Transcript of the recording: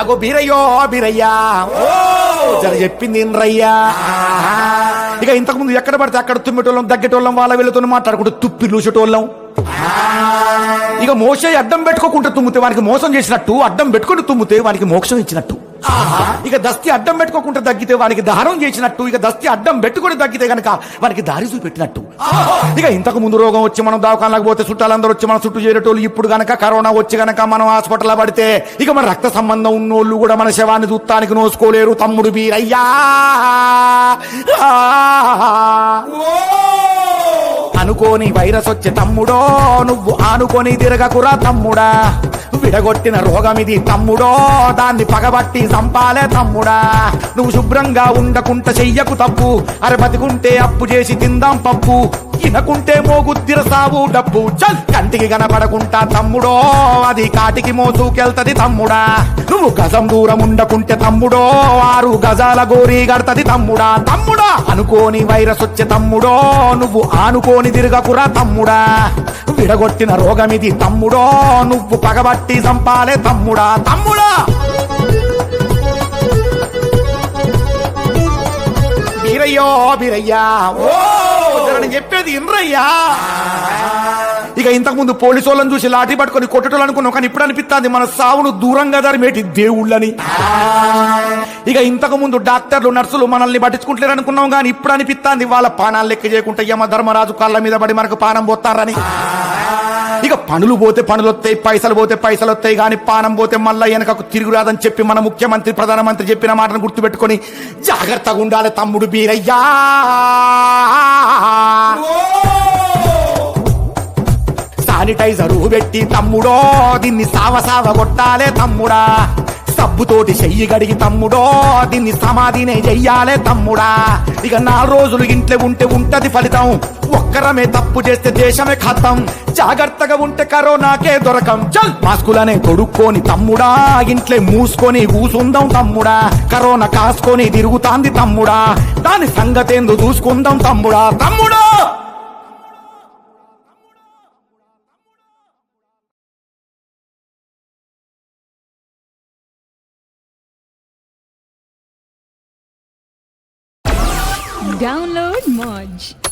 అగో బీరయ్యో బీరయ్యా. జర చెప్పింది రయ్యా ఇక ఇంతకు ముందు ఎక్కడ పడితే అక్కడ తుమ్మెటోళ్ళం దగ్గటోళ్ళం వాళ్ళ వీళ్ళతో మాట్లాడుకుంటూ తుప్పి లూసేటోళ్ళం. ఇక మోసే అడ్డం పెట్టుకోకుండా తుమ్మితే వానికి మోసం చేసినట్టు అడ్డం పెట్టుకుని తుమ్మితే వానికి మోక్షం ఇచ్చినట్టు. ఇక దస్తి అడ్డం పెట్టుకోకుండా తగ్గితే వానికి దారం చేసినట్టు ఇక దస్తి అడ్డం పెట్టుకొని తగ్గితే గనక వానికి దారి చూపెట్టినట్టు. ఇక ఇంతకు ముందు రోగం వచ్చి మనం దవాఖానలకు పోతే చుట్టాలందరూ వచ్చి మన చుట్టూ చేరేటోళ్ళు ఇప్పుడు గనక కరోనా వచ్చి గనక మనం హాస్పిటల్ పడితే ఇక మన రక్త సంబంధం ఉన్నోళ్ళు కూడా మన శవాన్ని చూత్తానికి నోసుకోలేరు తమ్ముడు బీరయ్యా అనుకోని వైరస్ వచ్చే తమ్ముడో నువ్వు ఆనుకొని తిరగకురా తమ్ముడా. విడగొట్టిన రోగమిది తమ్ముడో దాన్ని పగబట్టి చంపాలే తమ్ముడా. నువ్వు శుభ్రంగా ఉండకుంట చెయ్యకు తప్పు అరే బతికుంటే అప్పు చేసి తిందాం పప్పు. తినకుంటే మోగుద్దిర సావు డబ్బు. చల్! కంటికి కనపడకుంటా తమ్ముడో అది కాటికి మోసుకెళ్తది తమ్ముడా. నువ్వు గజం దూరం ఉండకుంటే తమ్ముడో ఆరు గజాల గోరీ గడతది తమ్ముడా. తమ్ముడా! అనుకోని వైరస్ వచ్చే తమ్ముడో నువ్వు ఆనుకోని తిరగకురా తమ్ముడా. విడగొట్టిన రోగమిది తమ్ముడో నువ్వు పగబట్టి చంపాలే తమ్ముడా. తమ్ముడా! బీరయ్యో బీరయ్యా. ఓ! నేను చెప్పేది ఇన్రయ్యా ఇక ఇంతకు ముందు పోలీసు వాళ్ళని చూసి లాఠీ పట్టుకొని కొట్టడం అనుకున్నాం కానీ ఇప్పుడు అనిపిస్తుంది మన సావును దూరంగా దరిమేటి దేవుళ్ళని. ఇక ఇంతకు ముందు డాక్టర్లు నర్సులు మనల్ని పట్టించుకుంటలేరు అనుకున్నాం కానీ ఇప్పుడు అనిపిస్తుంది వాళ్ళ పానాలు లెక్క చేయకుండా యమ ధర్మరాజు కాళ్ళ మీద పడి మనకు పానం పోతారని. పనులు పోతే పనులు వస్తాయి పైసలు పోతే పైసలు వస్తాయి కానీ పానం పోతే మళ్ళీ వెనకకు తిరుగురాదని చెప్పి మన ముఖ్యమంత్రి ప్రధానమంత్రి చెప్పిన మాటను గుర్తుపెట్టుకొని జాగ్రత్తగా ఉండాలి తమ్ముడు బీరయ్యా. శానిటైజరు పెట్టి తమ్ముడో దీన్ని సావ సావ కొట్టాలే తమ్ముడా. డబ్బుతోటి చెయ్యి గడిగి తమ్ముడో దీన్ని సమాధినే చెయ్యాలే తమ్ముడా. ఇక నాలుగు రోజులు ఇంట్లో ఉంటే ఉంటది ఫలితం. ఒక్కరమే తప్పు చేస్తే దేశమే ఖతం. జాగ్రత్తగా ఉంటే కరోనాకే దొరకం. చల్! మాస్కులనే తొడుక్కొని తమ్ముడా ఇంట్లో మూసుకొని కూసుందాం తమ్ముడా. కరోనా కాసుకొని తిరుగుతాంది తమ్ముడా. దాని సంగతేందు చూసుకుందాం తమ్ముడా. తమ్ముడా! Download Modge.